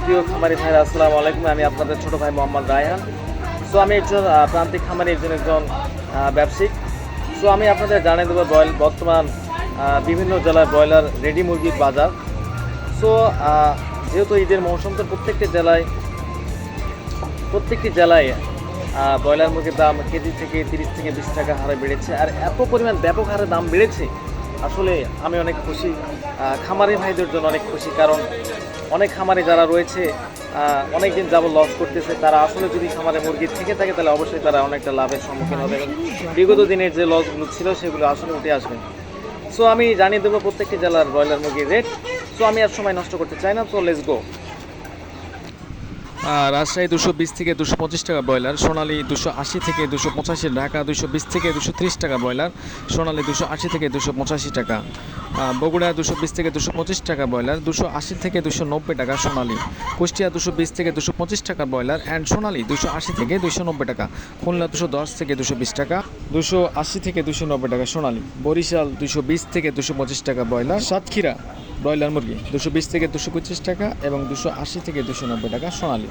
প্রিয় খামারি ভাইরা, আসসালামু আলাইকুম। আমি আপনাদের ছোট ভাই মোহাম্মদ রায়হান। সো আমি একজন প্রান্তিক খামারি, একজন একজন ব্যবসায়িক সো আমি আপনাদের জানিয়ে দেবো বয়েল বর্তমান বিভিন্ন জেলায় ব্রয়লার রেডি মুরগির বাজার। সো যেহেতু ঈদের মৌসুম, তো প্রত্যেকটি জেলায় প্রত্যেকটি জেলায় ব্রয়লার মুরগির দাম কেজি থেকে তিরিশ থেকে বিশ টাকা হারে বেড়েছে। আর এত পরিমাণ ব্যাপক হারে দাম বেড়েছে। আসলে আমি অনেক খুশি। খামারি ভাইদের জন্য অনেক খুশি কারণ অনেক খামারে যারা রয়েছে অনেক দিন যাব লস করতেছে, তারা আসলে যদি খামারে মুরগি থেকে থাকে, তাহলে অবশ্যই তারা অনেকটা লাভের সম্মুখীন হবে বিগত দিনের যে লসগুলো ছিল, সেগুলো আসলে উঠে আসবে। সো আমি জানিয়ে দেবো প্রত্যেকটি জেলার ব্রয়লার মুরগির রেট সো আমি আর সময় নষ্ট করতে চাই না সো লেস গো রাজশাহী দুশো বিশ থেকে দুশো পঁচিশ টাকা ব্রয়লার সোনালী দুশো আশি থেকে দুশো পঁচাশি ঢাকা দুশো বিশ থেকে দুশো ত্রিশ টাকা ব্রয়লার সোনালী দুশো আশি থেকে দুশো পঁচাশি টাকা বগুড়া দুশো বিশ থেকে দুশো পঁচিশ টাকা ব্রয়লার দুশো আশি থেকে দুশো নব্বই টাকা সোনালী কুষ্টিয়া দুশো বিশ থেকে দুশো পঁচিশ টাকা ব্রয়লার অ্যান্ড সোনালী দুশো আশি থেকে দুশো নব্বই টাকা খুলনা দুশো দশ থেকে দুশো বিশ টাকা দুশো আশি থেকে দুশো নব্বই টাকা সোনালী বরিশাল দুশো বিশ থেকে দুশো পঁচিশ টাকা ব্রয়লার সাতক্ষীরা ব্রয়লার মুরগি দুশো বিশ থেকে দুশো পঁচিশ টাকা এবং দুশো আশি থেকে দুশো নব্বই টাকা সোনালী।